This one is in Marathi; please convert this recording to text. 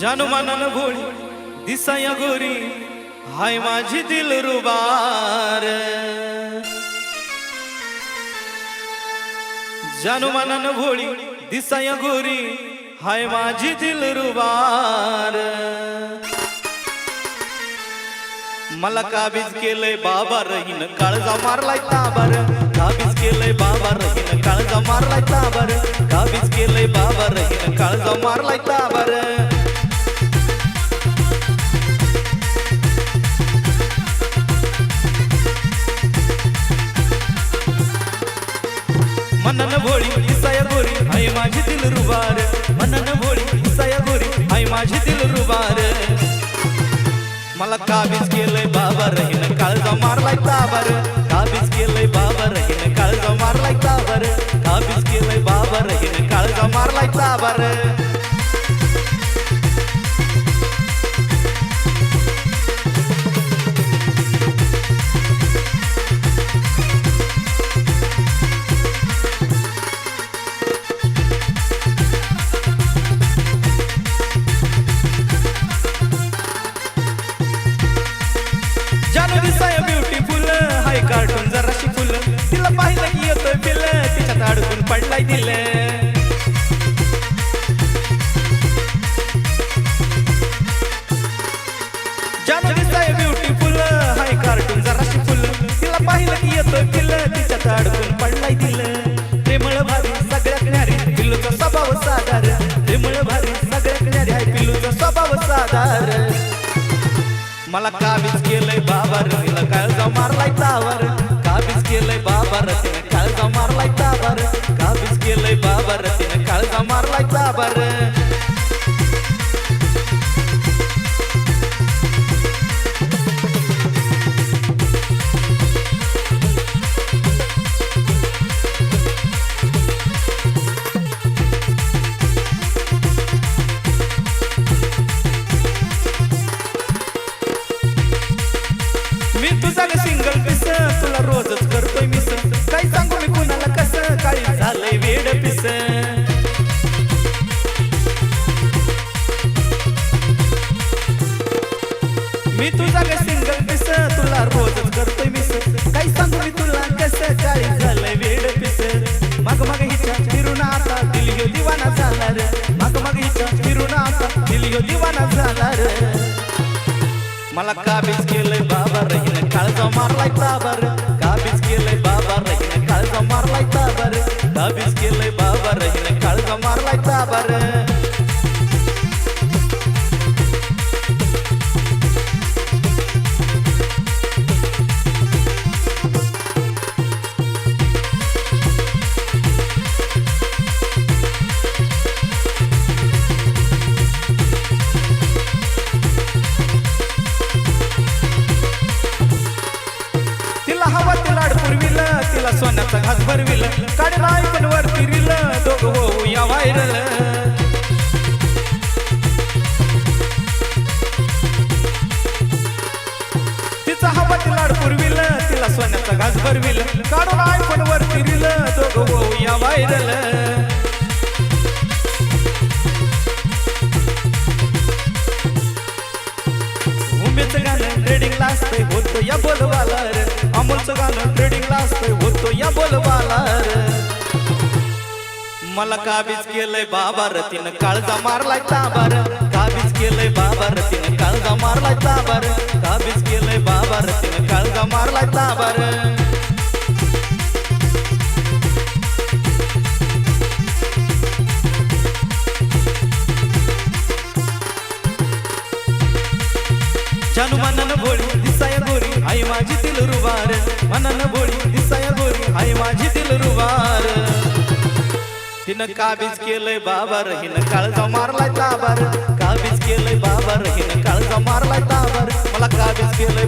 जानू मानन भोळी दिसाया गोरी हाय माझी दिल रुबार. जानू मानन भोळी दिसाया गोरी हाय माझी दिल रुबार. मला काबीज केलंय बाबा रहीन काळजा मारलाय ताबर. काबीज केलंय बाबा रहीन काळजा मारलाय ताबर. काबीज केलंय बाबा रहीन काळजा मारलाय ताबर. मनन भोळी दिसाया गोरी आई माझी दिल रुबार. मनन भोळी दिसाया गोरी आई माझी दिल रुबार. मला काबीज केलंय बाबा रहीन काळजा मारलाय ताबर. काबीज केलंय बाबा रहीन काळजा मारलाय ताबर. दिल. जानू ब्युटीफुल हाय कार्टून जराशी फुल तिला पाहिलं की येतं किल्ल तिच्यात अडकून. मला काबीज केलंय बाबा रतीला काळजा मारलाय तावर. काबीज केलंय बाबा रतीने काळजा मारलाय तावर. काबीज केलंय बाबा रतीने काळजा मारलाय तावर. तुला रोजच करतोय मिस काय सांगू मी तुला कसं काय? झालंय वेड पिस. मग मग हिच्या फिरून आता दिल ह्यो दिवाना झाला रे. मग मग हिच्या फिरून आता दिल ह्यो दिवाना झाला रे. मला काबीज केलंय बाबा रहीन. काळजा मारलाय बाबा रे. तिला हवा ते लाड पुरविल तिला सोन्याचा घास भरविल काढला ऐकून वर फिरिल दोघ होऊ या व्हायरल तिचा हवा ते लाड पुरविल तिला सोन्याचा घास भरविल काढून ऐकून वर फिरिल दोघ होऊ या व्हायरल उमेचं गाणं ट्रेडिंगला असतंय होतो या बोलवाला अमोलचं गाणं ट्रेडिंगला असतंय होतो या बोलवाला मला काबीज केलंय बाबा रतीनं काळजा मारलाय ताबार काबीज केलंय बाबा रतीनं काळजा मारलाय ताबार काबीज केलंय बाबा रतीनं काळजा मारलाय ताबार जानू मनन गोरी आई माझी दिल रुबार मनन बोळी दिसाया गोळी आई माझी दिल रुबार तिनं काबीज केलंय बाबा रहीन काळजा मारलाय ताबार. काबीज केलंय बाबा रहीन काळजा मारलाय ताबार. मला काबीज केलंय